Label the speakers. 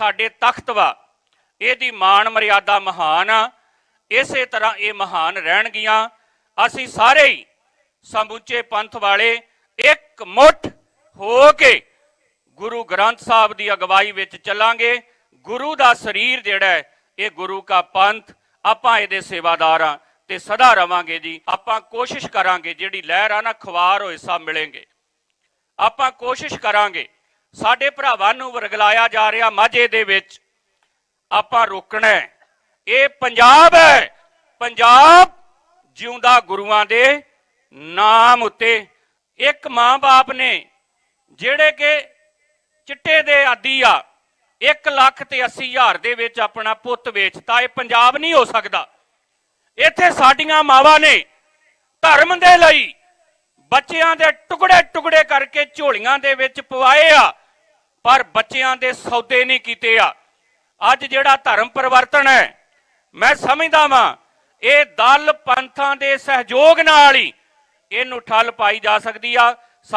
Speaker 1: ਸਾਡੇ ਤਖਤ ਵਾ। ਇਹਦੀ ਮਾਣ ਮਰਿਆਦਾ ਮਹਾਨ ਆ। ਇਸੇ ਤਰ੍ਹਾਂ ਇਹ ਮਹਾਨ ਰਹਿਣਗੀਆਂ। ਅਸੀਂ ਸਾਰੇ ਹੀ ਸਮੁੱਚੇ ਪੰਥ ਵਾਲੇ ਇੱਕ ਮੁੱਠ ਹੋ ਕੇ ਗੁਰੂ ਗ੍ਰੰਥ ਸਾਹਿਬ ਦੀ ਅਗਵਾਈ ਵਿੱਚ ਚੱਲਾਂਗੇ। ਗੁਰੂ ਦਾ ਸਰੀਰ ਜਿਹੜਾ ਹੈ, ਇਹ ਗੁਰੂ ਕਾ ਪੰਥ। ਆਪਾਂ ਇਹਦੇ ਸੇਵਾਦਾਰ ਆ ਤੇ ਸਦਾ ਰਵਾਂਗੇ ਜੀ। ਆਪਾਂ ਕੋਸ਼ਿਸ਼ ਕਰਾਂਗੇ, ਜਿਹੜੀ ਲਹਿਰ ਆ ਨਾ ਖਵਾਰ ਹੋਏ ਸਭ ਮਿਲेंगे ਆਪਾਂ ਕੋਸ਼ਿਸ਼ ਕਰਾਂਗੇ ਸਾਡੇ ਭਰਾਵਾਂ ਨੂੰ ਵਰਗਲਾਇਆ ਜਾ ਰਿਹਾ ਮਾਝੇ ਦੇ ਵਿੱਚ, ਆਪਾਂ ਰੋਕਣਾ ਇਹ ਪੰਜਾਬ ਹੈ। ਪੰਜਾਬ ਜਿਉਂਦਾ ਗੁਰੂਆਂ ਦੇ ਨਾਮ ਉੱਤੇ। ਇੱਕ ਮਾਂ-ਬਾਪ ਨੇ ਜਿਹੜੇ ਕਿ ਚਿੱਟੇ ਦੇ ਆਦੀ ਆ 1 ਲੱਖ ਤੇ 80 ਹਜ਼ਾਰ ਦੇ ਵਿੱਚ ਆਪਣਾ ਪੁੱਤ ਵੇਚਤਾ। ਇਹ ਪੰਜਾਬ ਨਹੀਂ ਹੋ ਸਕਦਾ। ਇੱਥੇ ਸਾਡੀਆਂ ਮਾਵਾਂ ਨੇ ਧਰਮ ਦੇ ਲਈ ਬੱਚਿਆਂ ਦੇ ਟੁਕੜੇ ਟੁਕੜੇ ਕਰਕੇ ਝੋਲੀਆਂ ਦੇ ਵਿੱਚ ਪਵਾਏ ਆ। ਪਰ ਬੱਚਿਆਂ ਦੇ ਸੌਦੇ ਨਹੀਂ ਕੀਤੇ ਆ। ਅੱਜ ਜਿਹੜਾ ਧਰਮ ਪਰਿਵਰਤਨ ਹੈ, ਮੈਂ ਸਮਝਦਾ ਵਾਂ, ਇਹ ਦਲ ਪੰਥਾਂ ਦੇ ਸਹਿਯੋਗ ਨਾਲ ਹੀ ਇਹਨੂੰ ਠੱਲ ਪਾਈ ਜਾ ਸਕਦੀ ਆ।